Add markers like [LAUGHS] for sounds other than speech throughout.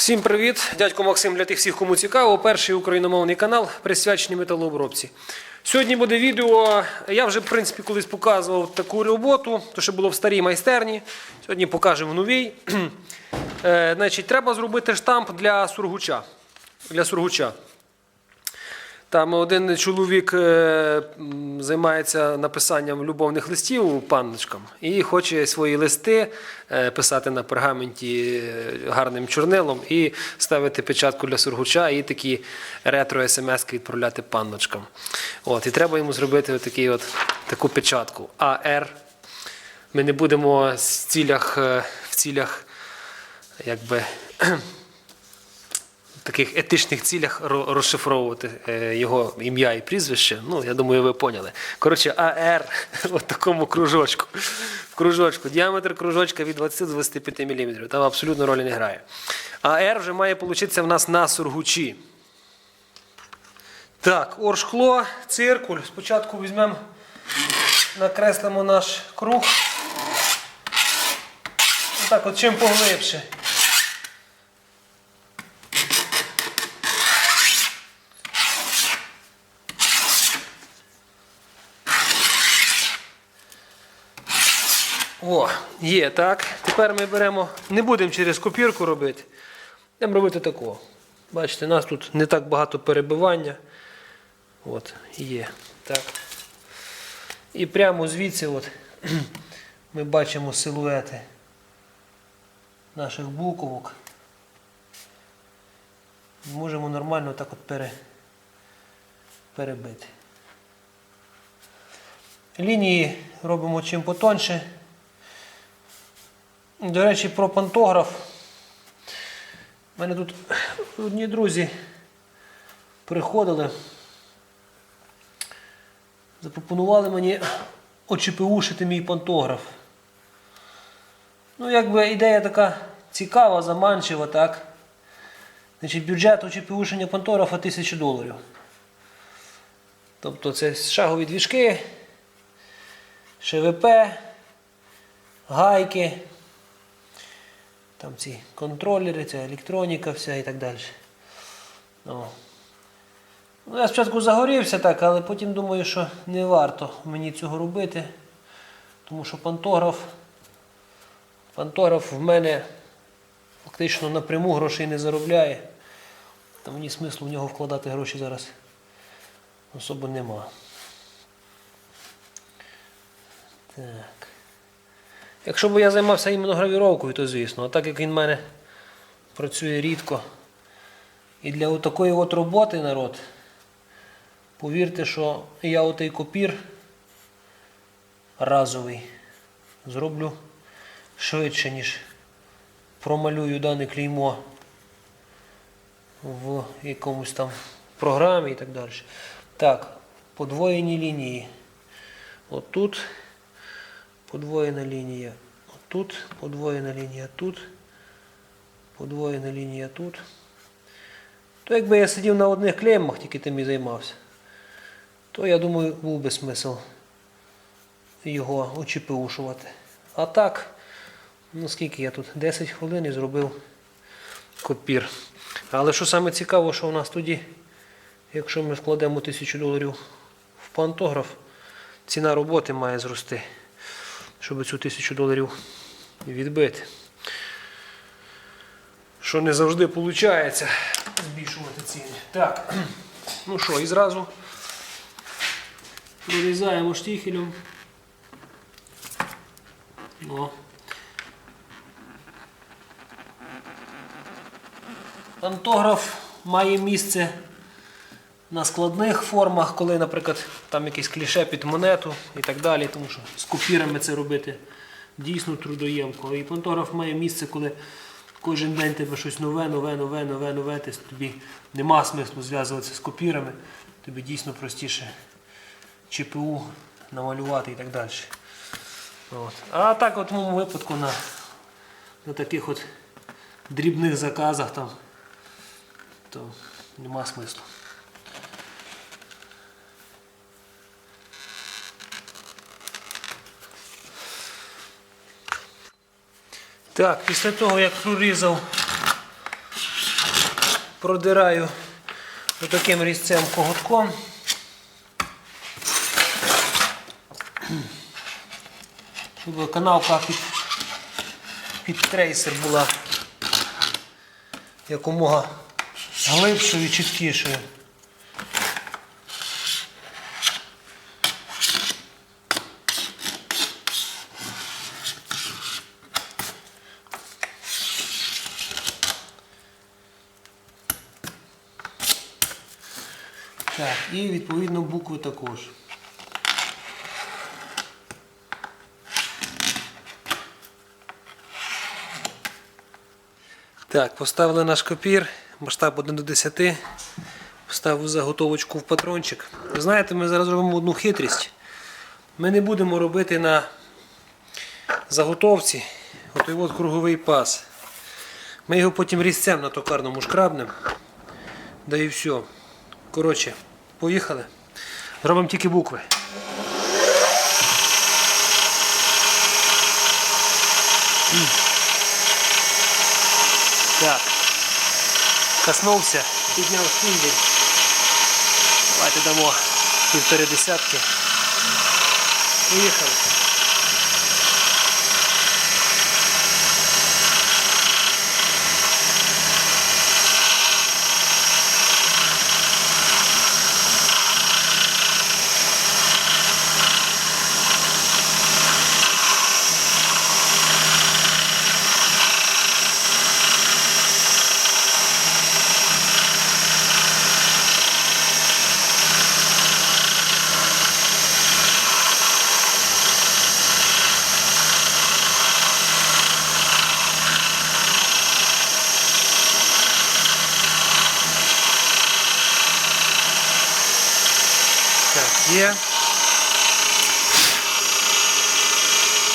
Всім привіт! Дядько Максим для тих всіх, кому цікаво. Перший україномовний канал присвячений металообробці. Сьогодні буде відео. Я вже, в принципі, колись показував таку роботу, то що було в старій майстерні. Сьогодні покажемо в новій. [CLEARS THROAT] Е, Значить, треба зробити штамп для сургуча. Для сургуча. Там один чоловік е, займається написанням любовних листів панночкам і хоче свої листи е, писати на пергаменті е, гарним чорнилом і ставити печатку для сургуча і такі ретро смс відправляти панночкам. От, і треба йому зробити отакий от, таку печатку АР. Ми не будемо в цілях, в цілях якби, [CLEARS THROAT] таких етичних цілях розшифровувати е, його ім'я і прізвище. Ну, я думаю, ви поняли. Коротше, АР в [LAUGHS] такому кружочку. В кружочку. Діаметр кружочка від 20 до 25 мм. Там абсолютно ролі не грає. АР вже має получитися в нас на сургучі. Так, оршкло, циркуль. Спочатку візьмемо, накреслимо наш круг. Отак от чим поглибше. О, є, так. Тепер ми беремо, не будемо через копірку робити. Будемо робити такого. Бачите, у нас тут не так багато перебивання. От, є. Так. І прямо звідси от, [CLEARS THROAT] ми бачимо силуети наших буковок. Можемо нормально так от пере, перебити. Лінії робимо чим потоньше. До речі, про пантограф. У мене тут одні друзі приходили, запропонували мені очіпеушити мій пантограф. Ну, якби ідея така цікава, заманчива, так. Значить, бюджет очіпеушення пантографа 1000 доларів. Тобто це шагові двіжки, ШВП, гайки. Там ці контролери, ця електроніка вся і так далі. О. Ну, я спочатку загорівся так, але потім думаю, що не варто мені цього робити. Тому що пантограф, пантограф в мене фактично напряму грошей не заробляє. Та мені смислу в нього вкладати гроші зараз особо нема. Так. Якщо б я займався іменно гравіровкою, то звісно. А так як він в мене працює рідко. І для такої от роботи, народ, повірте, що я отей копір разовий зроблю швидше, ніж промалюю дане клеймо в якомусь там програмі і так далі. Так, подвоєні лінії. Отут подвоєна лінія тут, подвоєна лінія тут, подвоєна лінія тут. То якби я сидів на одних клеймах, тільки тим і займався, то я думаю, був би смисл його очіпеушувати. А так, ну скільки я тут? 10 хвилин і зробив копір. Але що саме цікаво, що у нас тоді, якщо ми вкладемо 1000 доларів в пантограф, ціна роботи має зрости щоб цю тисячу доларів відбити. Що не завжди виходить збільшувати ціни. Так, [CLEARS THROAT] ну що, і зразу прорізаємо штіхелем. О. Пантограф має місце на складних формах, коли, наприклад, там якесь кліше під монету і так далі, тому що з копірами це робити дійсно трудоємко. І пантограф має місце, коли кожен день тебе щось нове, нове, нове, нове, нове, тобі нема смислу зв'язуватися з копірами, тобі дійсно простіше ЧПУ намалювати і так далі. От. А так от в моєму випадку на, на таких от дрібних заказах там, то нема смислу. Так, після того, як прорізав продираю таким різцем когутком. Щоб канавка під, під трейсер була якомога глибшою і чіткішою. Так, і відповідно букви також. Так, поставили наш копір, масштаб 1 до 10. Поставив заготовочку в патрончик. Ви знаєте, ми зараз робимо одну хитрість. Ми не будемо робити на заготовці отой от круговий пас. Ми його потім різцем на токарному шкрабнем. Да і все. Коротше, поїхали. Робимо тільки букви. Так. Коснувся, підняв шпіндель. Давайте дамо півтори десятки. Поїхали.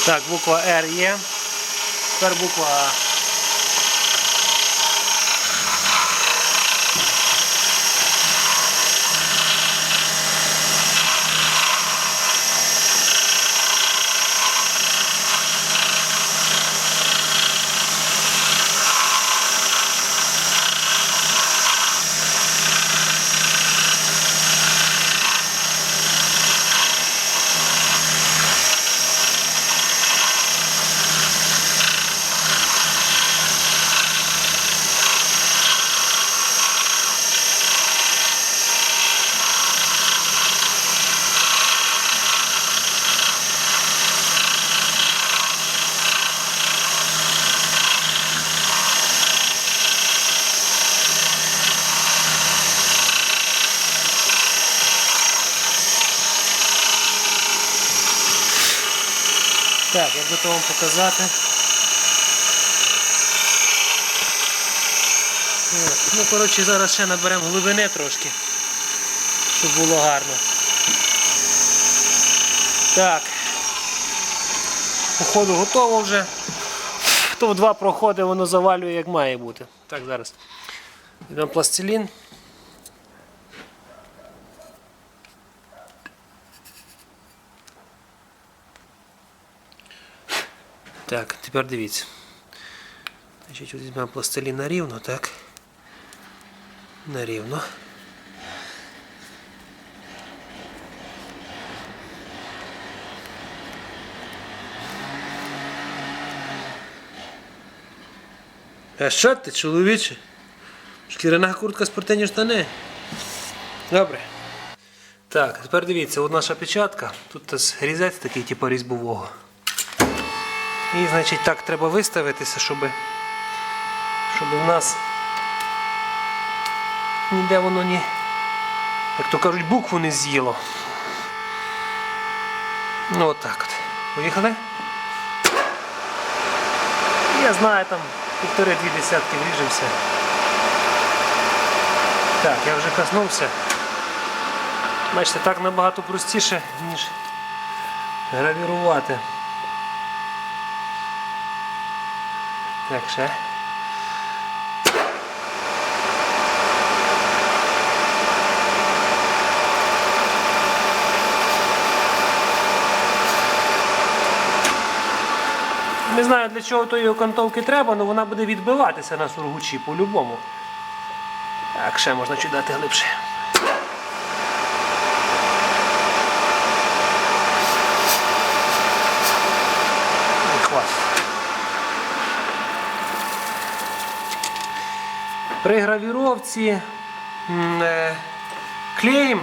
Так, буква Р є. Тепер буква А. Так, як би вам показати. Ну, коротше, зараз ще наберемо глибини трошки, щоб було гарно. Так. Походу готово вже. Хто в два проходи, воно завалює як має бути. Так, зараз. Візьмемо пластилін. Так, тепер дивіться. Значить, візьмемо пластилін на рівно, так. На рівно. А що ти, чоловіче? Шкіряна куртка спортивні штани. Добре. Так, тепер дивіться, от наша печатка. Тут різець такий, типу різьбового. І, значить, так треба виставитися, щоб, щоб в нас ніде воно ні, як то кажуть, букву не з'їло. Ну отак от. Поїхали? Я знаю, там півтори-дві десятки вріжемося. Так, я вже коснувся. Бачите, так набагато простіше, ніж гравірувати. Так. Не знаю для чого тої окантовки треба, але вона буде відбиватися на сургучі по-любому. Так, ще можна чуть дати глибше. І хватить. При гравіровці е, клеєм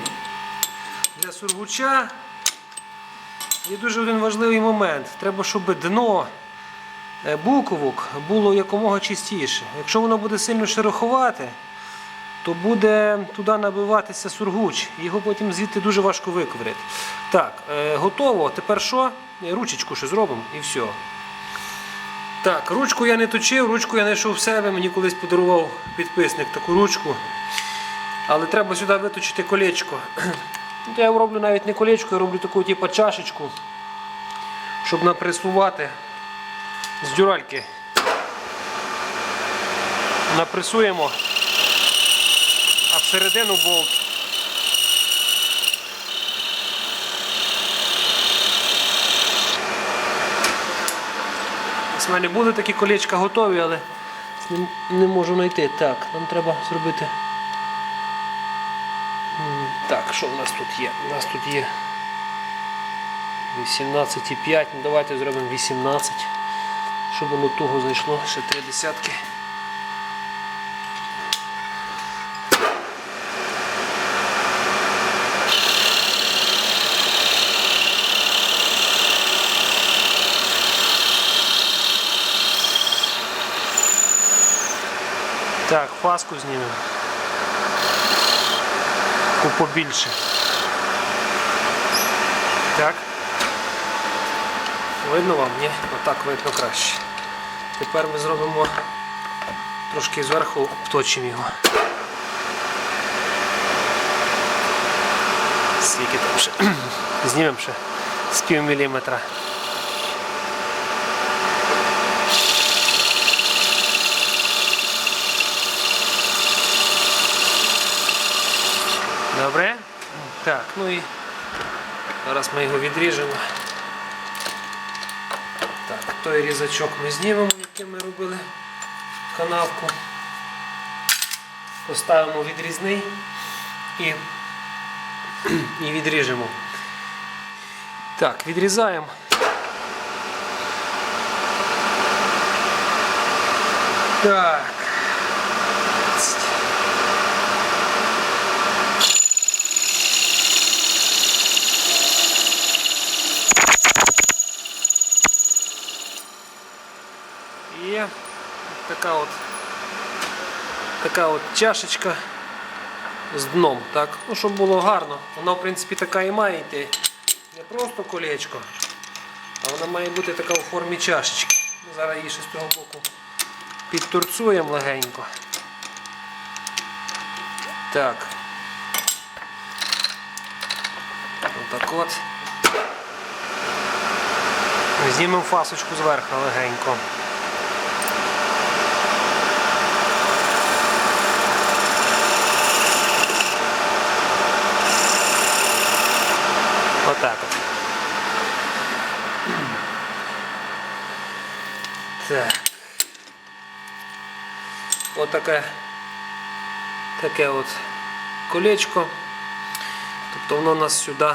для сургуча є дуже один важливий момент. Треба, щоб дно е, буковок було якомога чистіше. Якщо воно буде сильно шероховате, то буде туди набиватися сургуч, його потім звідти дуже важко виковирити. Так, е, готово. Тепер що? Ручечку ще зробимо і все. Так, ручку я не точив, ручку я знайшов в себе, мені колись подарував підписник таку ручку. Але треба сюди виточити колечко. [CLEARS THROAT] Я роблю навіть не колечко, я роблю таку типу чашечку, щоб напресувати з дюральки. Напресуємо, а всередину болт. В мене були такі колечка готові, але не, не можу знайти. Так, нам треба зробити. Так, що в нас тут є? У нас тут є 18,5. Ну давайте зробимо 18. Щоб воно туго зайшло, ще три десятки. Так, фаску знімемо. Таку побільше. Так. Видно вам, ні? Отак видно краще. Тепер ми зробимо трошки зверху точимо його. Скільки там ще? [CLEARS THROAT] Знімемо ще з пів міліметра. Добре? Так, ну і зараз ми його відріжемо. Так, той різачок ми знімемо, яким ми робили канавку. Поставимо відрізний і, і відріжемо. Так, відрізаємо. Так. Є така от така от чашечка з дном, так? Ну, щоб було гарно. Вона, в принципі, така і має йти. Не просто колечко, а вона має бути така у формі чашечки. Ми зараз її ще з того боку підторцуємо легенько. Так. Отак от. Знімемо фасочку зверху легенько. Отак от. Так. Отаке таке от колечко. Тобто воно у нас сюди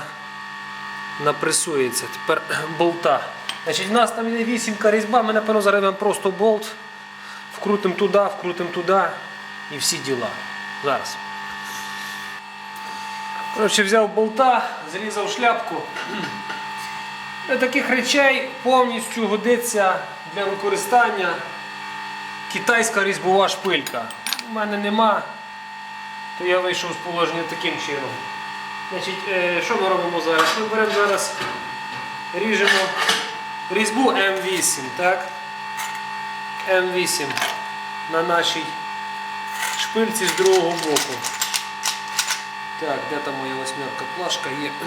напресується. Тепер [CLEARS THROAT] болта. Значить, У нас там є вісімка різьба, ми напевно зараз просто болт. Вкрутимо туди, вкрутимо туди і всі діла. Зараз. Коротше, взяв болта, зрізав шляпку. [CLEARS THROAT] Для таких речей повністю годиться для використання китайська різьбова шпилька. У мене нема, то я вийшов з положення таким чином. Значить, е, Що ми робимо зараз? Ми беремо зараз, ріжемо різьбу М8, так? М8 на нашій шпильці з другого боку. Так, де там моя восьмерка? Плашка є. [CLEARS THROAT]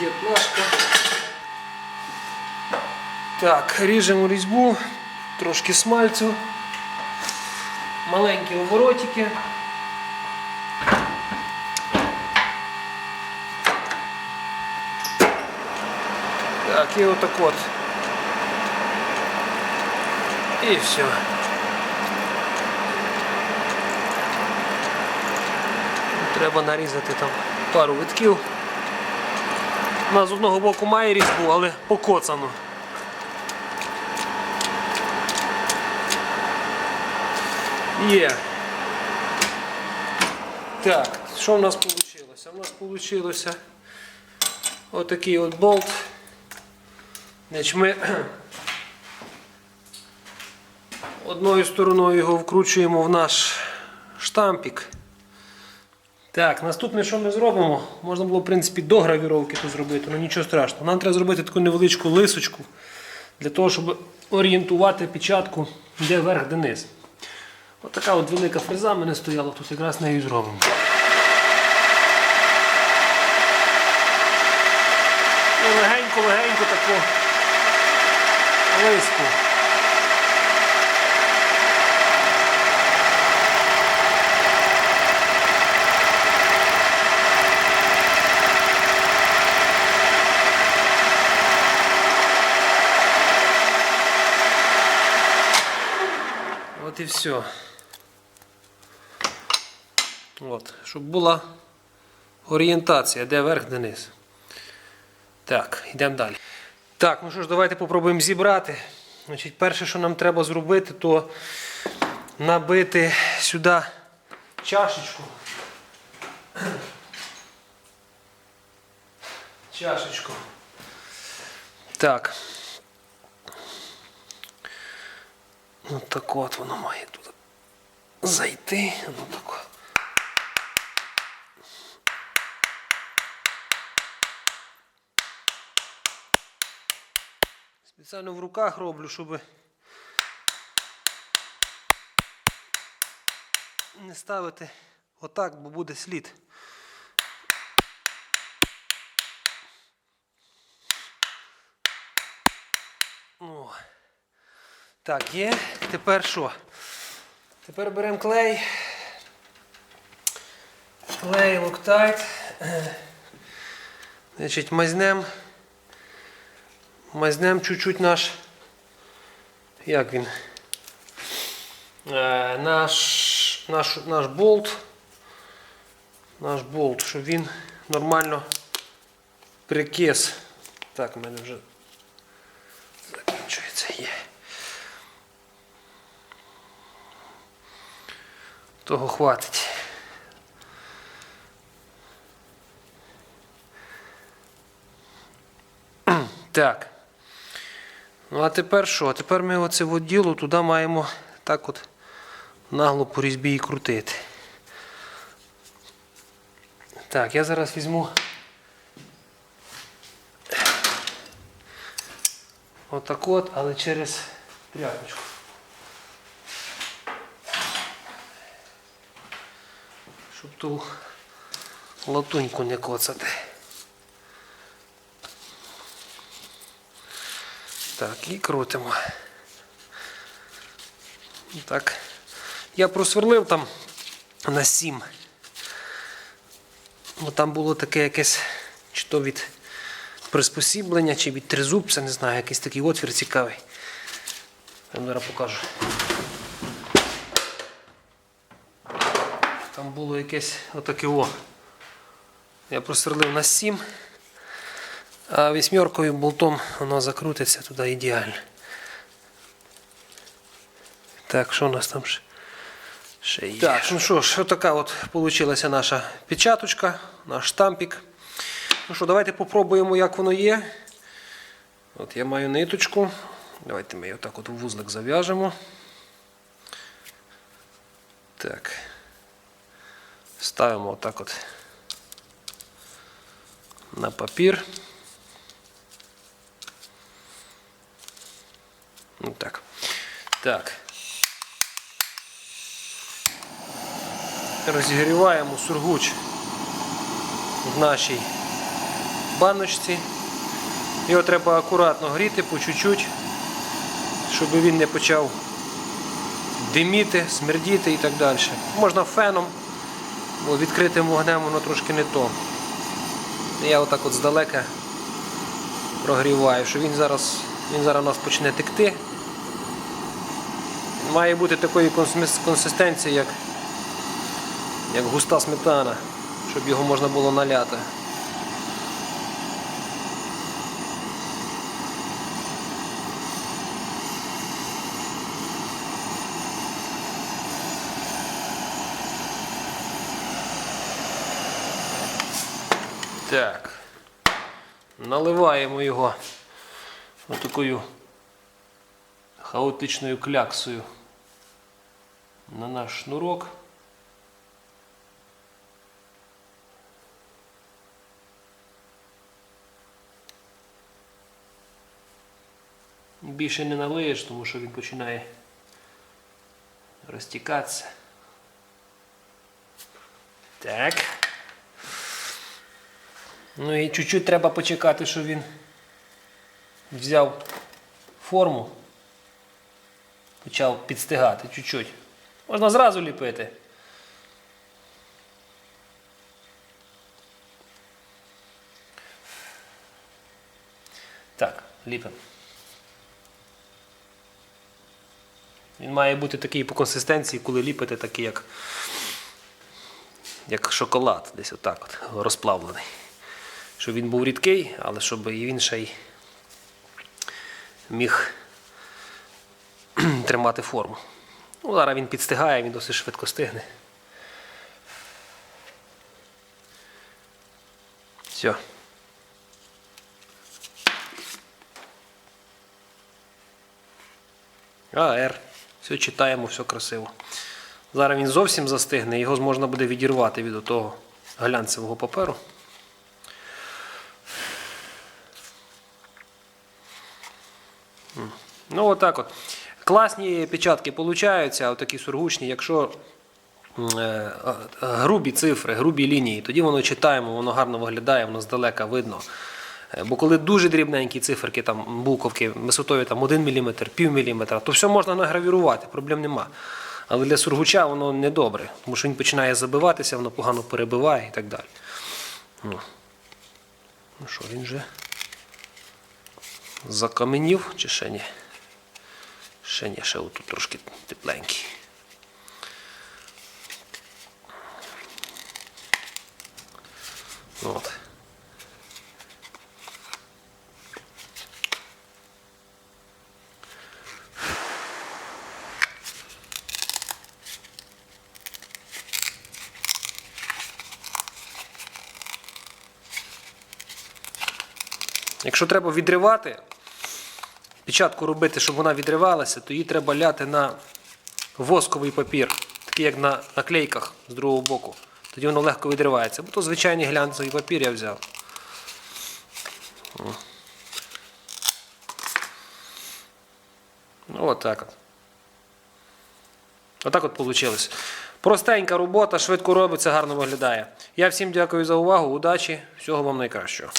Є плашка. Так, ріжемо різьбу, трошки смальцю, маленькі оборотики. Так, і отак от. І все. Треба нарізати там пару витків. Вона з одного боку має різьбу, але покоцано. Є. Так, що в нас вийшло? У нас вийшло отакий от болт. Значить, ми [CLEARS THROAT] одною стороною його вкручуємо в наш штампік. Так, наступне, що ми зробимо, можна було, в принципі, до гравіровки тут зробити, але нічого страшного. Нам треба зробити таку невеличку лисочку для того, щоб орієнтувати печатку, де верх, де низ. Отака от велика фреза мене стояла, тут якраз нею зробимо. Легенько-легенько таку лиску. От і все. От, щоб була орієнтація, де верх, де низ. Так, йдемо далі. Так, ну що ж, давайте попробуємо зібрати. Значить, перше, що нам треба зробити, то набити сюди чашечку. Чашечку. Так. Ну так от воно має тут зайти. Ну так. от. Спеціально в руках роблю, щоб не ставити отак, бо буде слід. О. Так, є. Тепер що? Тепер беремо клей. Клей локтайт. Значить, мазнем. Мазнем чуть-чуть наш. Як він? Е, наш, наш, наш болт. Наш болт, щоб він нормально прикис. Так, у мене вже закінчується є. Того хватить. Так. Ну а тепер що? Тепер ми оце от діло туди маємо так от нагло по різьбі і крутити. Так, я зараз візьму отак от, але через тряпочку. Щоб ту латуньку не коцати. Так, і крутимо. Так. Я просверлив там на 7. Бо там було таке якесь, чи то від приспосіблення, чи від тризубця, не знаю, якийсь такий отвір цікавий. Я зараз покажу. Там було якесь отаке о. Я просверлив на 7. А вісьмеркою болтом воно закрутиться туди ідеально. Так, що у нас там ще? ще? Так, ну що ж, отака от вийшла наша печаточка, наш штампік. Ну що, давайте попробуємо, як воно є. От я маю ниточку. Давайте ми її отак от в вузлик зав'яжемо. Так. Ставимо отак от на папір. Ну так. Так. Розігріваємо сургуч в нашій баночці. Його треба акуратно гріти по чуть-чуть, щоб він не почав диміти, смердіти і так далі. Можна феном, бо відкритим вогнем воно трошки не то. Я отак от здалека прогріваю, що він зараз, він зараз у нас почне текти. Має бути такої консистенції, як, як густа сметана. щоб його можна було наляти. Так. Наливаємо його отакою хаотичною кляксою на наш шнурок. Більше не налиєш, тому що він починає розтікатися. Так. Ну і чуть-чуть треба почекати, щоб він взяв форму. Почав підстигати чуть-чуть. Можна зразу ліпити. Так, ліпимо. Він має бути такий по консистенції, коли ліпите, такий як, як шоколад, десь отак от, розплавлений. Щоб він був рідкий, але щоб і він ще й міг [CLEARS THROAT] тримати форму. Ну, зараз він підстигає, він досить швидко стигне. Все. АР. Все читаємо, все красиво. Зараз він зовсім застигне, його можна буде відірвати від того глянцевого паперу. Ну, отак от. Класні печатки получаються, отакі сургучні, якщо е, е, грубі цифри, грубі лінії, тоді воно читаємо, воно гарно виглядає, воно здалека видно. Е, Бо коли дуже дрібненькі циферки, там буковки висотою там, 1 мм, пів міліметра, то все можна награвірувати, проблем нема. Але для сургуча воно не добре, тому що він починає забиватися, воно погано перебиває і так далі. Ну, ну що, він вже закаменів чи ще ні? Ще ні, ще отут трошки тепленький. От. Якщо треба відривати, печатку робити, щоб вона відривалася, то її треба ляти на восковий папір, такий як на наклейках з другого боку. Тоді воно легко відривається. Бо то звичайний глянцевий папір я взяв. О. Ну, отак от. Отак от вийшло. Простенька робота, швидко робиться, гарно виглядає. Я всім дякую за увагу, удачі, всього вам найкращого.